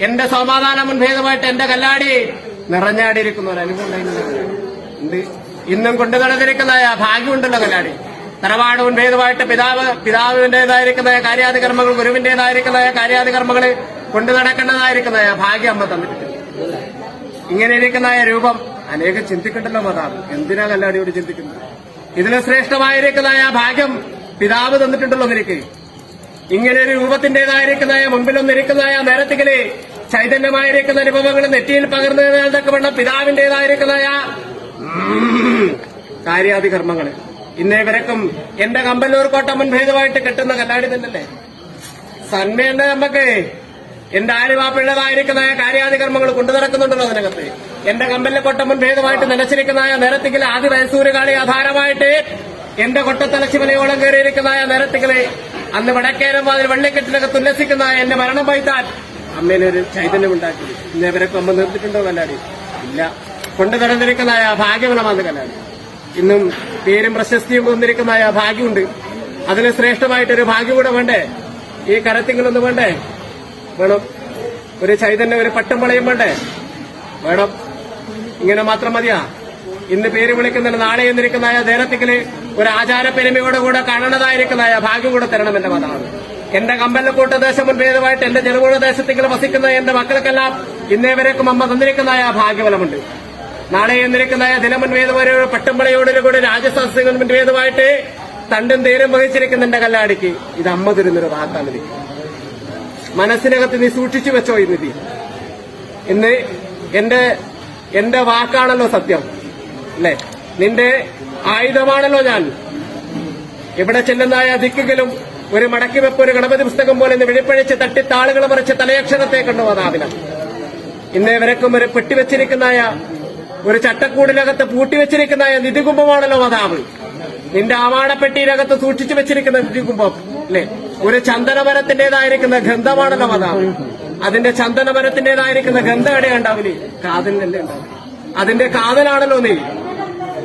എന്റെ സമാധാന മുൻഭേദമായിട്ട് എന്റെ കല്ലാടി നിറഞ്ഞാടിയിരിക്കുന്ന ഒരു അനുഭവം. ഉണ്ട്. ഇന്നും കൊണ്ടു നടന്നിരിക്കുന്ന ഭാഗ്യമുണ്ടല്ലോ കല്ലാടി. തറവാട് മുൻഭേദമായിട്ട് പിതാവ് പിതാവിന്റേതായിരിക്കുന്ന കാര്യാധികർമ്മങ്ങൾ ഗുരുവിന്റേതായിരിക്കുന്ന കാര്യാധികർമ്മങ്ങൾ കൊണ്ടു നടക്കേണ്ടതായിരിക്കുന്ന ഭാഗ്യം അമ്മ തന്നിട്ടുണ്ട്. ഇങ്ങനെ ഇരിക്കുന്ന രൂപം അനേകം ചിന്തിക്കണ്ടല്ലോ മാതാവ്. എന്തിനാ കല്ലാടിയോട് ചിന്തിക്കുന്നത്? ഇതിന് ശ്രേഷ്ഠമായിരിക്കുന്ന ഭാഗ്യം പിതാവ് തന്നിട്ടുണ്ടല്ലോ നിനക്ക്. ഇങ്ങനെ ഒരു രൂപത്തിന്റേതായിരിക്കുന്നതായ മുമ്പിലൊന്നിരിക്കുന്നതായ നേരത്തിലെ ചൈതന്യമായിരിക്കുന്ന അനുഭവങ്ങൾ നെറ്റിയിൽ പകർന്നതിനൊക്കെ വേണ്ട പിതാവിന്റേതായിരിക്കുന്നതായ കാര്യാദി കർമ്മങ്ങൾ ഇന്നേ എന്റെ കമ്പല്ലൂർ കോട്ട മുൻഭേദമായിട്ട് കിട്ടുന്ന കല്ലാടി തന്നെയല്ലേ? സന്മയുണ്ട് നമുക്ക് എന്റെ ആലുവാപ്പിള്ളതായിരിക്കുന്ന കാര്യാദി കർമ്മങ്ങൾ കൊണ്ടു നടക്കുന്നുണ്ടല്ലോ അതിനകത്ത്. എന്റെ കമ്പലിലെ കൊട്ട മുൻഭേദമായിട്ട് നിലച്ചിരിക്കുന്നതായ നിരത്തിക്കൽ ആദ്യ വയസ്സൂരുകാളി ആധാരമായിട്ട് എന്റെ കൊട്ടത്തലച്ചിമലയോളം കയറിയിരിക്കുന്നതായ നിരത്തിക്കൽ അന്ന് വടക്കേരമാതിൽ വെള്ളിക്കെട്ടിനൊക്കെ ഉല്ലസിക്കുന്ന എന്റെ മരണം പൈത്താൻ അമ്മേനെ ഒരു ചൈതന്യം ഉണ്ടാക്കി. ഇന്നേവരൊക്കെ അമ്മ നിർത്തിയിട്ടുണ്ടോ കല്ലാടി? ഇല്ല. കൊണ്ടു തരംതിരിക്കുന്നതായ ഭാഗ്യഫലമാണ് കല്ലാടി. ഇന്നും പേരും പ്രശസ്തിയും കൊന്നിരിക്കുന്ന ഭാഗ്യമുണ്ട്. അതിന് ശ്രേഷ്ഠമായിട്ടൊരു ഭാഗ്യം കൂടെ വേണ്ടേ? ഈ കരത്തിങ്ങളൊന്നും വേണ്ടേ? വേണം. ഒരു ചൈതന്യം ഒരു പട്ടം വളയും വേണ്ടേ? വേണം. ഇങ്ങനെ മാത്രം മതിയാ. ഇന്ന് പേര് വിളിക്കുന്നുണ്ട് നാളെ എന്നിരിക്കുന്ന നേരത്തിക്കൽ ഒരു ആചാര പെരുമയോടെ കൂടെ കാണണതായിരിക്കുന്ന ഭാഗ്യം കൂടെ തരണം എന്റെ മതാണ് എന്റെ കമ്പല്ലക്കൂട്ട ദേശം മുൻപേതുമായിട്ട് എന്റെ ചെറുപുഴ ദേശത്തിൽ വസിക്കുന്ന എന്റെ മക്കൾക്കെല്ലാം ഇന്നേ വരേക്കും അമ്മ തന്നിരിക്കുന്നതായ ഭാഗ്യബലമുണ്ട് നാളെ എന്നിരിക്കുന്ന മുൻപേതുവരെ പട്ടുമ്പളയോടൊരു കൂടി രാജസ്ഥാന മുൻവേദമായിട്ട് തണ്ടും തേരും വഹിച്ചിരിക്കുന്ന എന്റെ കല്ലാടിക്ക് ഇത് അമ്മ തരുന്നൊരു എനിക്ക് മനസ്സിനകത്ത് നീ സൂക്ഷിച്ചു വെച്ചോ ഇന്ന് നീ ഇന്ന് എന്റെ എന്റെ വാക്കാണല്ലോ സത്യം. അല്ലേ? നിന്റെ ആയുധമാണല്ലോ ഞാൻ. ഇവിടെ ചെല്ലുന്നതായ ദിക്കുകളും ഒരു മടക്കി വെപ്പ് ഒരു ഗണപതി പുസ്തകം പോലെ ഇന്ന് വിഴിപ്പഴിച്ച് തട്ടി താളുകൾ മറിച്ച് തലയക്ഷരത്തെ കണ്ടു മാതാവിനം ഇന്നേ വരക്കും ഒരു പെട്ടിവെച്ചിരിക്കുന്നതായ ഒരു ചട്ടക്കൂടിനകത്ത് പൂട്ടിവെച്ചിരിക്കുന്നതായ നിധികുംഭമാണല്ലോ വധാവ് നിന്റെ ആവാണപ്പെട്ടിയിനകത്ത് സൂക്ഷിച്ചു വെച്ചിരിക്കുന്ന നിധികുംഭം അല്ലെ? ഒരു ചന്ദനമരത്തിന്റേതായിരിക്കുന്ന ഗന്ധമാണല്ലോ വധാവ് അതിന്റെ ചന്ദനമരത്തിന്റേതായിരിക്കുന്ന ഗന്ധം എവിടെ ഉണ്ടാവില്ലേ കാതലിനല്ലേ ഉണ്ടാവില്ല അതിന്റെ കാതലാണല്ലോ നീ.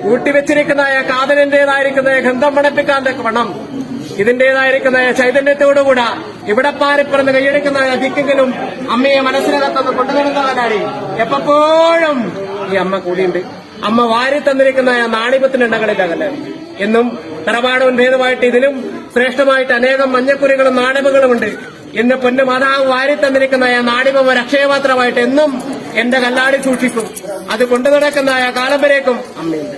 കൂട്ടിവെച്ചിരിക്കുന്ന കാതലിന്റേതായിരിക്കുന്ന ഗന്ധം മണപ്പിക്കാൻ തക്ക വണ്ണം ഇതിന്റേതായിരിക്കുന്ന ചൈതന്യത്തോടുകൂടെ ഇവിടെ പാരിപ്പറന്ന് കൈയെടുക്കുന്ന ദിക്കെങ്കിലും അമ്മയെ മനസ്സിനകത്തൊന്ന് കൊണ്ടുവരുന്നവരാണ് എപ്പോഴും ഈ അമ്മ കൂടിയുണ്ട്. അമ്മ വാരി തന്നിരിക്കുന്ന നാണിപത്തിനുണ്ടങ്ങളില്ല എന്നും തറവാട് ഭേദമായിട്ട് ഇതിലും ശ്രേഷ്ഠമായിട്ട് അനേകം മഞ്ഞക്കുരികളും നാണിപങ്ങളുമുണ്ട്. ഇന്ന് പൊന്നു മാതാവ് വാരി തന്നിരിക്കുന്ന നാണിപം ഒരു അക്ഷയപാത്രമായിട്ട് എന്നും എന്റെ കല്ലാടി സൂക്ഷിക്കും അത് കൊണ്ടു നടക്കുന്ന കാലം വരേക്കും അമ്മയുണ്ട്.